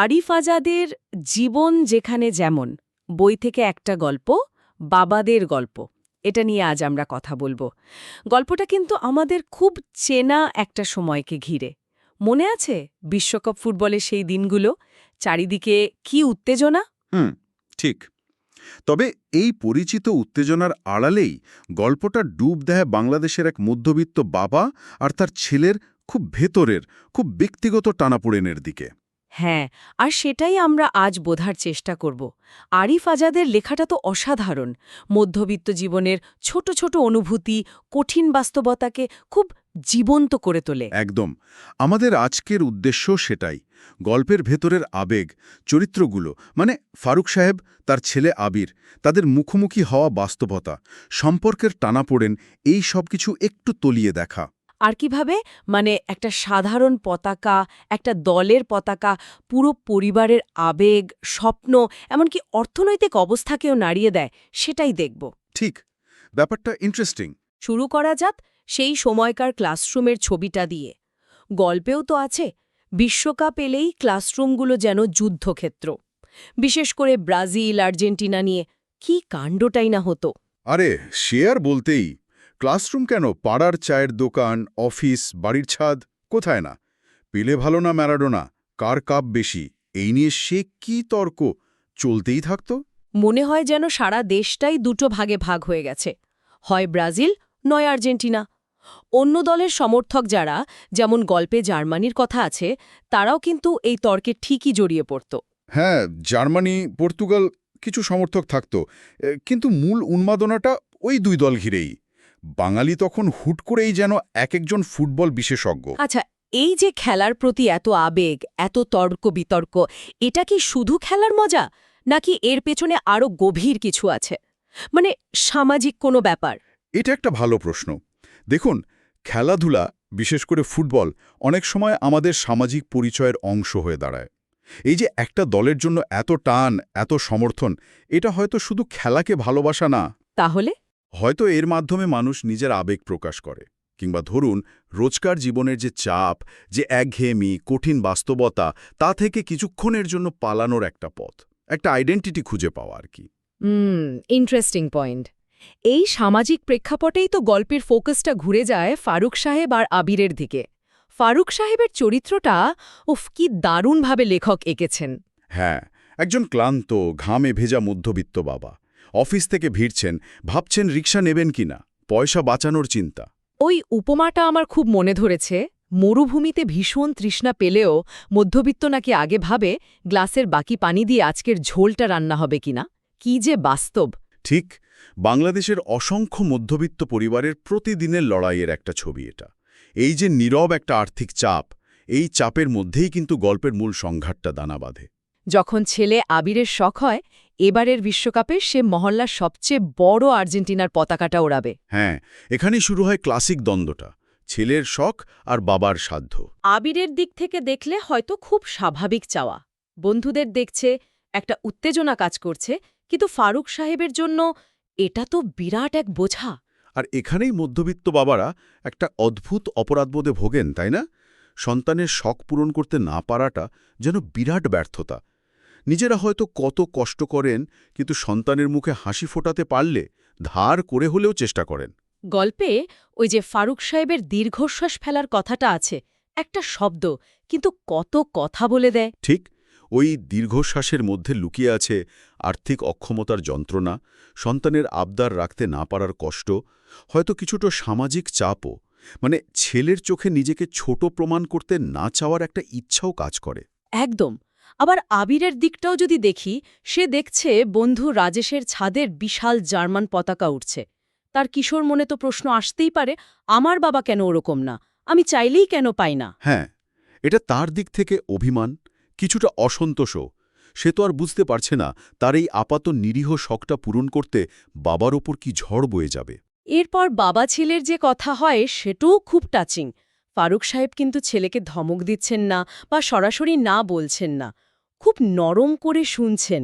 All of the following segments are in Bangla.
আরিফ আজাদের জীবন যেখানে যেমন, বই থেকে একটা গল্প, বাবাদের গল্প। এটা নিয়ে আজ আমরা কথা বলব। গল্পটা কিন্তু আমাদের খুব চেনা একটা সময়কে ঘিরে। মনে আছে বিশ্বকাপ ফুটবলের সেই দিনগুলো? চারিদিকে কি উত্তেজনা? হুম, ঠিক। তবে এই পরিচিত উত্তেজনার আড়ালেই গল্পটা ডুব দেয় বাংলাদেশের এক মধ্যবিত্ত বাবা আর তার ছেলের খুব ভেতরের, খুব ব্যক্তিগত টানাপোড়েনের দিকে। হ্যাঁ আর সেটাই আমরা আজ বোঝার চেষ্টা করব। আরিফ আজাদের লেখাটা তো অসাধারণ। মধ্যবিত্ত জীবনের ছোট ছোট অনুভূতি কঠিন বাস্তবতাকে খুব জীবন্ত করে তোলে। একদম। আমাদের আজকের উদ্দেশ্য সেটাই। গল্পের ভেতরের আবেগ, চরিত্রগুলো মানে ফারুক সাহেব, তার ছেলে আবির, তাদের মুখোমুখি হওয়া বাস্তবতা, সম্পর্কের টানাপোড়েন এই সব কিছু একটু তলিয়ে দেখা। আর কীভাবে? মানে একটা সাধারণ পতাকা একটা দলের পতাকা পুরো পরিবারের আবেগ স্বপ্ন এমনকি অর্থনৈতিক অবস্থাকেও নাড়িয়ে দেয় সেটাই দেখব। ঠিক। ব্যাপারটা ইন্টারেস্টিং শুরু করা যাক সেই সময়কার ক্লাসরুমের ছবিটা দিয়ে। গল্পেও তো আছে বিশ্বকাপ এলেই ক্লাসরুমগুলো যেন যুদ্ধক্ষেত্র। বিশেষ করে ব্রাজিল আর্জেন্টিনা নিয়ে কি কাণ্ডটাই না হতো। আরে শেয়ার বলতেই ক্লাসরুম কেন? পাড়ার চায়ের দোকান অফিস বাড়ির ছাদ কোথায় না? পেলে ভালো না ম্যারাডোনা? কার কাপ বেশি? এই নিয়ে সে কি তর্ক? চলতেই থাকত। মনে হয় যেন সারা দেশটাই দুটো ভাগে ভাগ হয়ে গেছে। হয় ব্রাজিল নয় আর্জেন্টিনা। অন্য দলের সমর্থক যারা যেমন গল্পে জার্মানির কথা আছে তারাও কিন্তু এই তর্কে ঠিকই জড়িয়ে পড়ত। হ্যাঁ জার্মানি পর্তুগাল কিছু সমর্থক থাকত। কিন্তু মূল উন্মাদনাটা ওই দুই দল ঘিরেই। বাঙালি তখন হুট করেই যেন এক একজন ফুটবল বিশেষজ্ঞ। আচ্ছা এই যে খেলার প্রতি এত আবেগ এত তর্ক বিতর্ক এটা কি শুধু খেলার মজা? নাকি এর পেছনে আরও গভীর কিছু আছে? মানে সামাজিক কোনো ব্যাপার? এটা একটা ভালো প্রশ্ন। দেখুন খেলাধুলা বিশেষ করে ফুটবল অনেক সময় আমাদের সামাজিক পরিচয়ের অংশ হয়ে দাঁড়ায়। এই যে একটা দলের জন্য এত টান এত সমর্থন এটা হয়তো শুধু খেলাকে ভালোবাসা না। তাহলে? হয়তো এর মাধ্যমে মানুষ নিজের আবেগ প্রকাশ করে। কিংবা ধরুন রোজকার জীবনের যে চাপ যে একঘেয়েমি কঠিন বাস্তবতা তা থেকে কিছুক্ষণের জন্য পালানোর একটা পথ একটা আইডেন্টিটি খুঁজে পাওয়া আর কি। ইন্টারেস্টিং পয়েন্ট এই সামাজিক প্রেক্ষাপটেই তো গল্পের ফোকাসটা ঘুরে যায় ফারুক সাহেব আর আবিরের দিকে। ফারুক সাহেবের চরিত্রটা উফ কি দারুণভাবে লেখক এঁকেছেন। হ্যাঁ একজন ক্লান্ত ঘামে ভেজা মধ্যবিত্ত বাবা। অফিস থেকে ভিড়ছেন ভাবছেন রিক্সা নেবেন কিনা পয়সা বাঁচানোর চিন্তা। ওই উপমাটা আমার খুব মনে ধরেছে মরুভূমিতে ভীষণ তৃষ্ণা পেলেও মধ্যবিত্ত নাকি আগে ভাবে গ্লাসের বাকি পানি দিয়ে আজকের ঝোলটা রান্না হবে কিনা। কি যে বাস্তব। ঠিক বাংলাদেশের অসংখ্য মধ্যবিত্ত পরিবারের প্রতিদিনের লড়াইয়ের একটা ছবি এটা। এই যে নীরব একটা আর্থিক চাপ এই চাপের মধ্যেই কিন্তু গল্পের মূল সংঘাতটা দানা বাঁধে। যখন ছেলে আবিরের শখ হয় এবারের বিশ্বকাপে সে মহল্লার সবচেয়ে বড় আর্জেন্টিনার পতাকাটা ওড়াবে। হ্যাঁ এখানেই শুরু হয় ক্লাসিক দ্বন্দ্বটা ছেলের শখ আর বাবার সাধ্য। আবিরের দিক থেকে দেখলে হয়তো খুব স্বাভাবিক চাওয়া। বন্ধুদের দেখছে একটা উত্তেজনা কাজ করছে কিন্তু ফারুক সাহেবের জন্য এটা তো বিরাট এক বোঝা। আর এখানেই মধ্যবিত্ত বাবারা একটা অদ্ভুত অপরাধবোধে ভোগেন তাই না? সন্তানের শখ পূরণ করতে না পারাটা যেন বিরাট ব্যর্থতা। নিজেরা হয়তো কত কষ্ট করেন কিন্তু সন্তানের মুখে হাসি ফোটাতে পারলে ধার করে হলেও চেষ্টা করেন। গল্পে ওই যে ফারুক সাহেবের দীর্ঘশ্বাস ফেলার কথাটা আছে একটা শব্দ কিন্তু কত কথা বলে দেয়। ঠিক ওই দীর্ঘশ্বাসের মধ্যে লুকিয়ে আছে আর্থিক অক্ষমতার যন্ত্রণা সন্তানের আবদার রাখতে না পারার কষ্ট হয়তো কিছুটা সামাজিক চাপও মানে ছেলের চোখে নিজেকে ছোট প্রমাণ করতে না চাওয়ার একটা ইচ্ছাও কাজ করে। একদম আবার আবিরের দিকটাও যদি দেখি সে দেখছে বন্ধু রাজেশের ছাদের বিশাল জার্মান পতাকা উঠছে তার কিশোর মনে তো প্রশ্ন আসতেই পারে আমার বাবা কেন ওরকম না? আমি চাইলেই কেন পাই না? হ্যাঁ এটা তার দিক থেকে অভিমান কিছুটা অসন্তোষও। সে তো আর বুঝতে পারছে না তার এই আপাত নিরীহ শখটা পূরণ করতে বাবার ওপর কি ঝড় বয়ে যাবে। এরপর বাবা ছেলের যে কথা হয় সেটাও খুব টাচিং। ফারুক সাহেব কিন্তু ছেলেকে ধমক দিচ্ছেন না বা সরাসরি না বলছেন না। খুব নরম করে শুনছেন।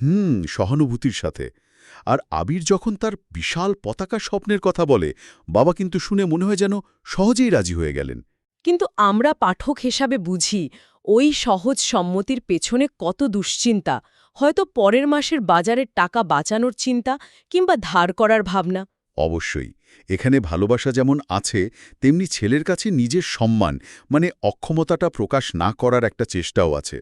হুম সহানুভূতির সাথে। আর আবির যখন তার বিশাল পতাকা স্বপ্নের কথা বলে বাবা কিন্তু শুনে মনে হয় যেন সহজেই রাজি হয়ে গেলেন। কিন্তু আমরা পাঠক হিসাবে বুঝি ওই সহজ সম্মতির পেছনে কত দুশ্চিন্তা। হয়তো পরের মাসের বাজারের টাকা বাঁচানোর চিন্তা কিংবা ধার করার ভাবনা। অবশ্যই এখানে ভালোবাসা যেমন আছে তেমনি ছেলের কাছে নিজের সম্মান মানে অক্ষমতাটা প্রকাশ না করার একটা চেষ্টাও আছে।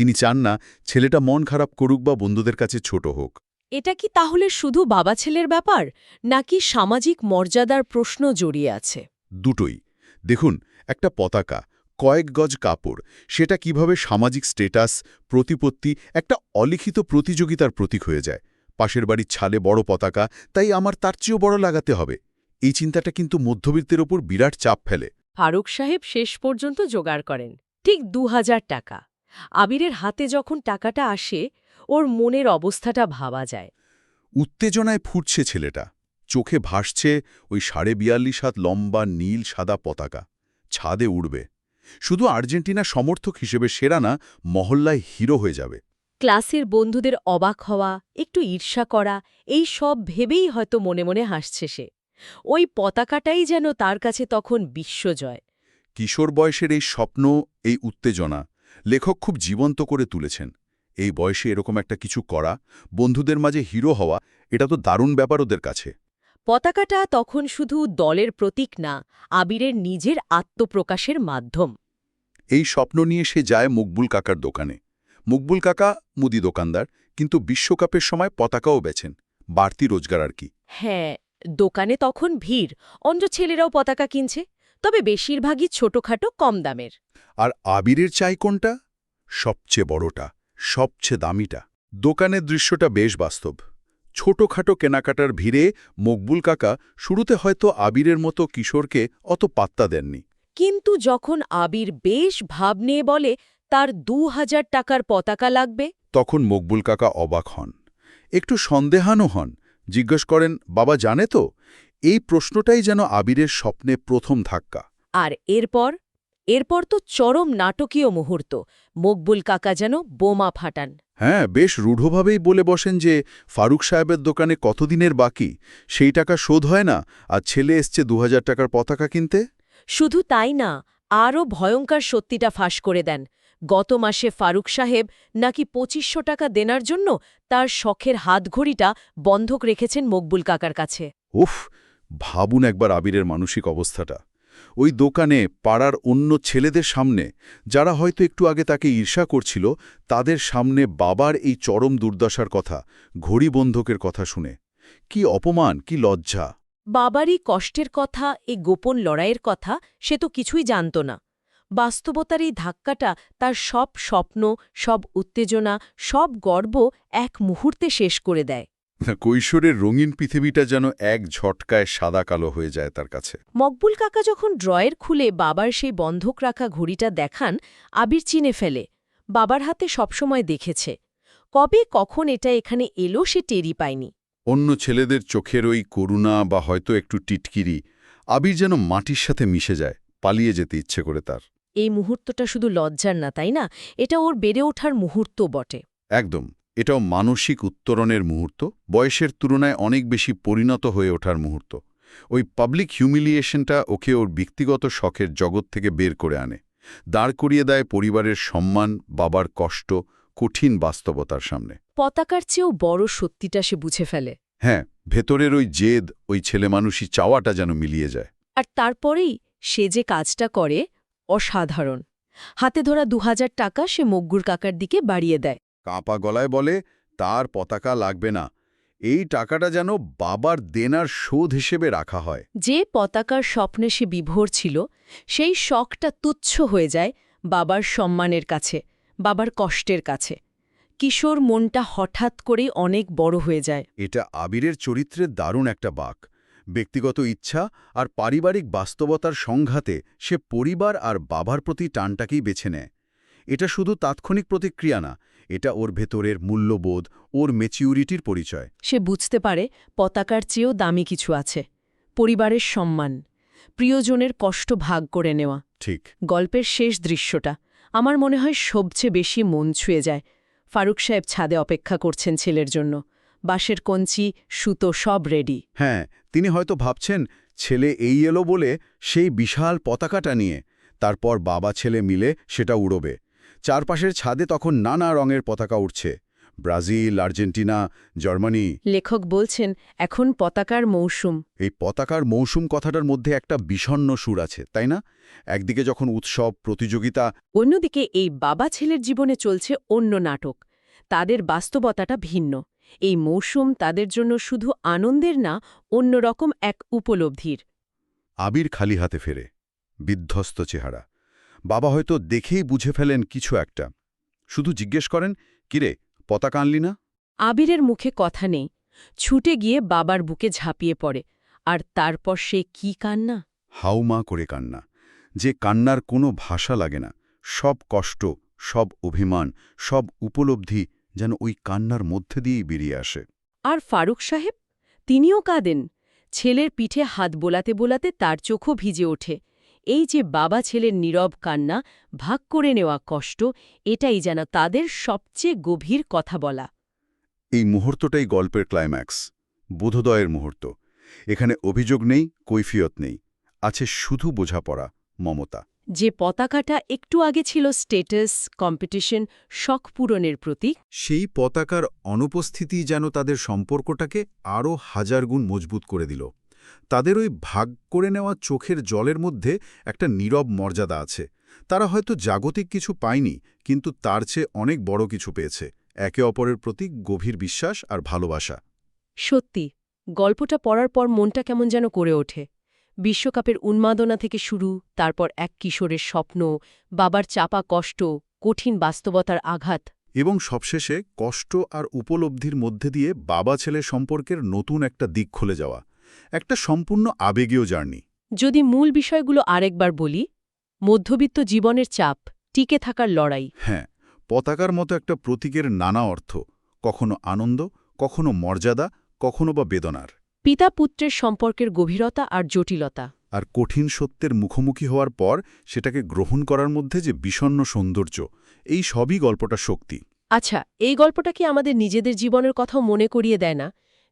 তিনি চান না ছেলেটা মন খারাপ করুক বা বন্ধুদের কাছে ছোট হোক। এটা কি তাহলে শুধু বাবা ছেলের ব্যাপার নাকি সামাজিক মর্যাদার প্রশ্ন জড়িয়ে আছে? দুটোই। দেখুন একটা পতাকা কয়েক গজ কাপড় সেটা কীভাবে সামাজিক স্টেটাস প্রতিপত্তি একটা অলিখিত প্রতিযোগিতার প্রতীক হয়ে যায়। পাশের বাড়ির ছালে বড় পতাকা তাই আমার তার চেয়েও বড় লাগাতে হবে। এই চিন্তাটা কিন্তু মধ্যবিত্তের ওপর বিরাট চাপ ফেলে। ফারুক সাহেব শেষ পর্যন্ত জোগাড় করেন ঠিক দু হাজার টাকা। আবিরের হাতে যখন টাকাটা আসে ওর মনের অবস্থাটা ভাবা যায়। উত্তেজনায় ফুটছে ছেলেটা। চোখে ভাসছে ওই সাড়ে বিয়াল্লিশ হাত লম্বা নীল সাদা পতাকা। ছাদে উড়বে। শুধু আর্জেন্টিনা সমর্থক হিসেবে সেরা না মহল্লায় হিরো হয়ে যাবে। ক্লাসের বন্ধুদের অবাক হওয়া একটু ঈর্ষা করা এই সব ভেবেই হয়তো মনে মনে হাসছে সে। ওই পতাকাটাই যেন তার কাছে তখন বিশ্বজয়। কিশোর বয়সের এই স্বপ্ন এই উত্তেজনা লেখক খুব জীবন্ত করে তুলেছেন। এই বয়সে এরকম একটা কিছু করা বন্ধুদের মাঝে হিরো হওয়া এটা তো দারুণ ব্যাপার ওদের কাছে। পতাকাটা তখন শুধু দলের প্রতীক না আবিরের নিজের আত্মপ্রকাশের মাধ্যম। এই স্বপ্ন নিয়ে সে যায় মকবুল কাকার দোকানে। মকবুল কাকা মুদি দোকানদার কিন্তু বিশ্বকাপের সময় পতাকাও বেছেন। বাড়তি রোজগার আর কি। হ্যাঁ দোকানে তখন ভিড় অন্য ছেলেরাও পতাকা কিনছে। তবে বেশিরভাগই ছোটখাটো কম দামের। আর আবিরের চাই কোনটা? সবচেয়ে বড়টা সবচেয়ে দামিটা। দোকানের দৃশ্যটা বেশ বাস্তব। ছোটখাটো কেনাকাটার ভিড়ে মকবুল কাকা শুরুতে হয়তো আবিরের মতো কিশোরকে অত পাত্তা দেননি। কিন্তু যখন আবির বেশ ভাব নিয়ে বলে তার দু হাজার টাকার পতাকা লাগবে? তখন মকবুল কাকা অবাক হন। একটু সন্দেহানও হন। জিজ্ঞেস করেন বাবা জানে তো? এই প্রশ্নটাই যেন আবিরের স্বপ্নে প্রথম ধাক্কা। আর এরপর? এরপর তো চরম নাটকীয় মুহূর্ত। মকবুল কাকা যেন বোমা ফাটান। হ্যাঁ বেশ রূঢ়ভাবেই বলে বসেন যে ফারুক সাহেবের দোকানে কতদিনের বাকি? সেই টাকা শোধ হয় না? আর ছেলে এসছে দু হাজার টাকার পতাকা কিনতে? শুধু তাই না আরও ভয়ঙ্কর সত্যিটা ফাঁস করে দেন। গত মাসে ফারুক সাহেব নাকি পঁচিশশো টাকা দেনার জন্য তার শখের হাতঘড়িটা বন্ধক রেখেছেন মকবুল কাকার কাছে। উফ ভাবুন একবার আবিরের মানসিক অবস্থাটা। ওই দোকানে পাড়ার অন্য ছেলেদের সামনে, যারা হয়তো একটু আগে তাকে ঈর্ষা করছিল, তাদের সামনে বাবার এই চরম দুর্দশার কথা ঘড়ি বন্ধকের কথা শুনে। কি অপমান, কি লজ্জা। বাবারই কষ্টের কথা, এই গোপন লড়াইয়ের কথা, সে তো কিছুই জানত না। বাস্তবতার এই ধাক্কাটা, তার সব স্বপ্ন, সব উত্তেজনা, সব গর্ব এক মুহূর্তে শেষ করে দেয়। কৈশোরের রঙিন পৃথিবীটা যেন এক ঝটকায় সাদা কালো হয়ে যায় তার কাছে। মকবুল কাকা যখন ড্রয়ের খুলে বাবার সেই বন্ধক রাখা ঘড়িটা দেখান আবির চিনে ফেলে। বাবার হাতে সবসময় দেখেছে। কবে কখন এটা এখানে এলো সে টেরি পায়নি। অন্য ছেলেদের চোখের ওই করুণা বা হয়তো একটু টিটকিরি আবির যেন মাটির সাথে মিশে যায় পালিয়ে যেতে ইচ্ছে করে তার। এই মুহূর্তটা শুধু লজ্জার না তাই না? এটা ওর বেড়ে ওঠার মুহূর্ত বটে। একদম। এটাও মানসিক উত্তরণের মুহূর্ত বয়সের তুলনায় অনেক বেশি পরিণত হয়ে ওঠার মুহূর্ত। ওই পাবলিক হিউমিলিয়েশনটা ওকে ওর ব্যক্তিগত শখের জগৎ থেকে বের করে আনে। দাঁড় করিয়ে দেয় পরিবারের সম্মান বাবার কষ্ট কঠিন বাস্তবতার সামনে। পতাকার চেয়েও বড় সত্যিটা সে বুঝে ফেলে। হ্যাঁ ভেতরের ওই জেদ ওই ছেলেমানুষই চাওয়াটা যেন মিলিয়ে যায়। আর তারপরেই সে যে কাজটা করে অসাধারণ। হাতে ধরা দু হাজার টাকা সে মগ্গুর কাকার দিকে বাড়িয়ে দেয়। কাঁপা গলায় বলে তার পতাকা লাগবে না। এই টাকাটা যেন বাবার দেনার শোধ হিসেবে রাখা হয়। যে পতাকার স্বপ্নে সে বিভোর ছিল সেই শখটা তুচ্ছ হয়ে যায় বাবার সম্মানের কাছে বাবার কষ্টের কাছে। কিশোর মনটা হঠাৎ করেই অনেক বড় হয়ে যায়। এটা আবিরের চরিত্রের দারুণ একটা বাক। ব্যক্তিগত ইচ্ছা আর পারিবারিক বাস্তবতার সংঘাতে সে পরিবার আর বাবার প্রতি টানটাকেই বেছে নেয়। এটা শুধু তাৎক্ষণিক প্রতিক্রিয়া না এটা ওর ভেতরের মূল্যবোধ ওর মেচিউরিটির পরিচয়। সে বুঝতে পারে পতাকার চেয়েও দামি কিছু আছে। পরিবারের সম্মান প্রিয়জনের কষ্ট ভাগ করে নেওয়া। ঠিক। গল্পের শেষ দৃশ্যটা আমার মনে হয় সবচেয়ে বেশি মন ছুঁয়ে যায়। ফারুক সাহেব ছাদে অপেক্ষা করছেন ছেলের জন্য। বাঁশের কঞ্চি সুতো সব রেডি হ্যাঁ তিনি হয়তো ভাবছেন ছেলে এই এলো বলে সেই বিশাল পতাকাটা নিয়ে তারপর বাবা ছেলে মিলে সেটা উড়বে। চারপাশের ছাদে তখন নানা রঙের পতাকা উঠছে ব্রাজিল আর্জেন্টিনা জার্মানি। লেখক বলছেন এখন পতাকার মৌসুম। এই পতাকার মৌসুম কথাটার মধ্যে একটা বিষণ্ণ সুর আছে তাই না? একদিকে যখন উৎসব প্রতিযোগিতা অন্যদিকে এই বাবা ছেলের জীবনে চলছে অন্য নাটক। তাদের বাস্তবতাটা ভিন্ন। এই মৌসুম তাদের জন্য শুধু আনন্দের না অন্যরকম এক উপলব্ধির। আবির খালি হাতে ফেরে বিধ্বস্ত চেহারা। বাবা হয়তো দেখেই বুঝে ফেলেন কিছু একটা। শুধু জিজ্ঞেস করেন কিরে পতাকা আনলি না? আবিরের মুখে কথা নেই। ছুটে গিয়ে বাবার বুকে ঝাঁপিয়ে পড়ে। আর তারপর সে কি কান্না? হাউমা করে কান্না। যে কান্নার কোনো ভাষা লাগে না। সব কষ্ট সব অভিমান সব উপলব্ধি যেন ওই কান্নার মধ্যে দিয়েই বেরিয়ে আসে। আর ফারুক সাহেব? তিনিও কাঁদেন। ছেলের পিঠে হাত বোলাতে বোলাতে তার চোখও ভিজে ওঠে। এই যে বাবা ছেলের নীরব কান্না ভাগ করে নেওয়া কষ্ট এটাই যেন তাদের সবচেয়ে গভীর কথা বলা। এই মুহূর্তটাই গল্পের ক্লাইম্যাক্স বোধোদয়ের মুহূর্ত। এখানে অভিযোগ নেই কৈফিয়ত নেই আছে শুধু বোঝাপড়া মমতা। যে পতাকাটা একটু আগে ছিল স্টেটাস কম্পিটিশন শখ পূরণের প্রতীক। সেই পতাকার অনুপস্থিতি যেন তাদের সম্পর্কটাকে আরও হাজার গুণ মজবুত করে দিল। তাদের ওই ভাগ করে নেওয়া চোখের জলের মধ্যে একটা নীরব মর্যাদা আছে। তারা হয়তো জাগতিক কিছু পায়নি কিন্তু তার চেয়ে অনেক বড় কিছু পেয়েছে একে অপরের প্রতি গভীর বিশ্বাস আর ভালোবাসা। সত্যি গল্পটা পড়ার পর মনটা কেমন যেন করে ওঠে। বিশ্বকাপের উন্মাদনা থেকে শুরু তারপর এক কিশোরের স্বপ্ন বাবার চাপা কষ্ট কঠিন বাস্তবতার আঘাত। এবং সবশেষে কষ্ট আর উপলব্ধির মধ্যে দিয়ে বাবা ছেলে সম্পর্কের নতুন একটা দিক খুলে যাওয়া। একটা সম্পূর্ণ আবেগীয় জার্নি। যদি মূল বিষয়গুলো আরেকবার বলি মধ্যবিত্ত জীবনের চাপ টিকে থাকার লড়াই। হ্যাঁ পতাকার মতো একটা প্রতীকের নানা অর্থ কখনো আনন্দ কখনো মর্যাদা কখনো বা বেদনার। পিতা পুত্রের সম্পর্কের গভীরতা আর জটিলতা। আর কঠিন সত্যের মুখোমুখি হওয়ার পর সেটাকে গ্রহণ করার মধ্যে যে বিষণ্ণ সৌন্দর্য এই সবই গল্পটা শক্তি। আচ্ছা এই গল্পটা কি আমাদের নিজেদের জীবনের কথাও মনে করিয়ে দেয় না?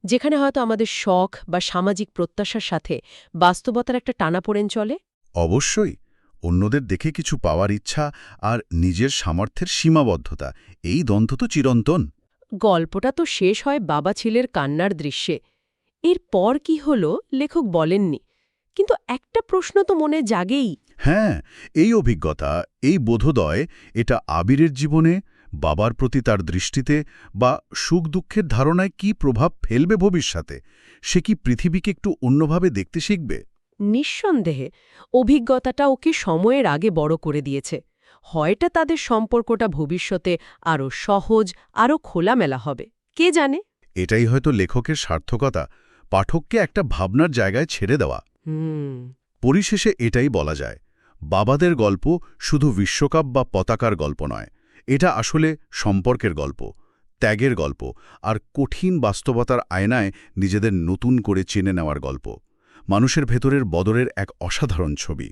যেখানে হয়তো আমাদের শখ বা সামাজিক প্রত্যাশার সাথে বাস্তবতার একটা টানাপোড়েন চলে? অবশ্যই। অন্যদের দেখে কিছু পাওয়ার ইচ্ছা আর নিজের সামর্থ্যের সীমাবদ্ধতা এই দ্বন্দ্ব তো চিরন্তন। গল্পটা তো শেষ হয় বাবা ছেলের কান্নার দৃশ্যে। এর পর কি হল লেখক বলেননি কিন্তু একটা প্রশ্ন তো মনে জাগেই। হ্যাঁ এই অভিজ্ঞতা এই বোধোদয় এটা আবিরের জীবনে বাবার প্রতি তার দৃষ্টিতে বা সুখ দুঃখের ধারণায় কি প্রভাব ফেলবে ভবিষ্যতে? সে কি পৃথিবীকে একটু অন্যভাবে দেখতে শিখবে? নিঃসন্দেহে অভিজ্ঞতাটা ওকে সময়ের আগে বড় করে দিয়েছে। হয়টা তাদের সম্পর্কটা ভবিষ্যতে আরও সহজ আরও খোলামেলা হবে। কে জানে? এটাই হয়তো লেখকের সার্থকতা পাঠককে একটা ভাবনার জায়গায় ছেড়ে দেওয়া। পরিশেষে এটাই বলা যায় বাবাদের গল্প শুধু বিশ্বকাপ বা পতাকার গল্প নয় এটা আসলে সম্পর্কের গল্প, ত্যাগের গল্প আর কঠিন বাস্তবতার আয়নায় নিজেদের নতুন করে চেনে নেওয়ার গল্প। মানুষের ভেতরের বদরের এক অসাধারণ ছবি।